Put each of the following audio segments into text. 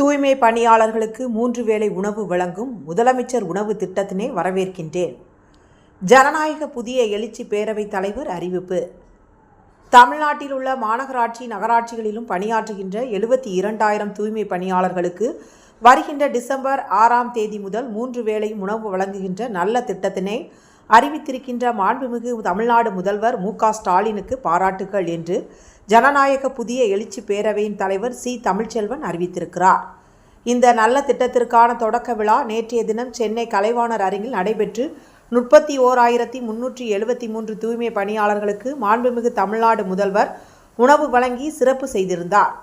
தூய்மை பணியாளர்களுக்கு மூன்று வேளை உணவு வழங்கும் முதலமைச்சர் உணவு திட்டத்தினை வரவேற்கின்றேன். ஜனநாயக புதிய எழுச்சி பேரவைத் தலைவர் அறிவிப்பு. தமிழ்நாட்டில் உள்ள மாநகராட்சி நகராட்சிகளிலும் பணியாற்றுகின்ற எழுபத்தி இரண்டாயிரம் தூய்மை பணியாளர்களுக்கு வருகின்ற டிசம்பர் ஆறாம் தேதி முதல் மூன்று வேளை உணவு வழங்குகின்ற நல்ல திட்டத்தினை அறிவித்திருக்கின்ற மாண்புமிகு தமிழ்நாடு முதல்வர் மு ஸ்டாலினுக்கு பாராட்டுகள் என்று ஜனநாயக புதிய எழுச்சி பேரவையின் தலைவர் சி தமிழ்ச்செல்வன் அறிவித்திருக்கிறார். இந்த நல்ல திட்டத்திற்கான தொடக்க விழா நேற்றைய தினம் சென்னை கலைவாணர் அரங்கில் நடைபெற்று முப்பத்தி ஓராயிரத்தி முன்னூற்றி எழுபத்தி மூன்று தூய்மை பணியாளர்களுக்கு மாண்புமிகு தமிழ்நாடு முதல்வர் உணவு வழங்கி சிறப்பு செய்திருந்தார்.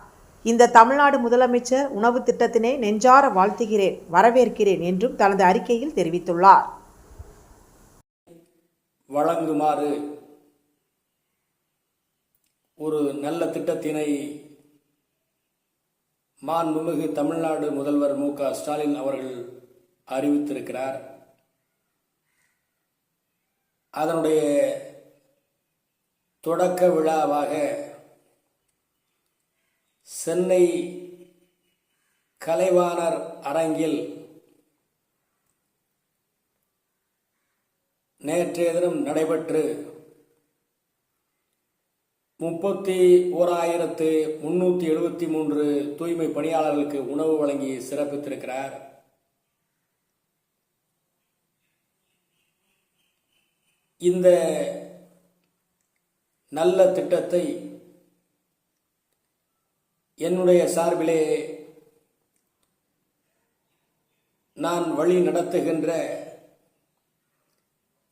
இந்த தமிழ்நாடு முதலமைச்சர் உணவு திட்டத்தினை நெஞ்சார வாழ்த்துகிறேன் வரவேற்கிறேன் என்றும் தனது அறிக்கையில் தெரிவித்துள்ளார். வழங்குமாறு ஒரு நல்ல திட்டத்தினை மாண்புமிகு தமிழ்நாடு முதல்வர் மு க ஸ்டாலின் அவர்கள் அறிவித்திருக்கிறார். அதனுடைய தொடக்க விழாவாக சென்னை கலைவாணர் அரங்கில் நேற்றைய தினம் நடைபெற்று முப்பத்தி ஓராயிரத்து முன்னூற்றி எழுபத்தி மூன்று தூய்மை பணியாளர்களுக்கு உணவு வழங்கி சிறப்பித்திருக்கிறார். இந்த நல்ல திட்டத்தை என்னுடைய சார்பிலே நான் வழி நடத்துகின்ற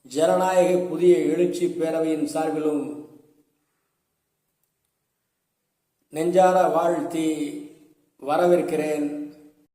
ஜனநாயக புதிய எழுச்சி பேரவையின் சார்பிலும் நெஞ்சார வாழ்த்தி வரவேற்கிறேன்.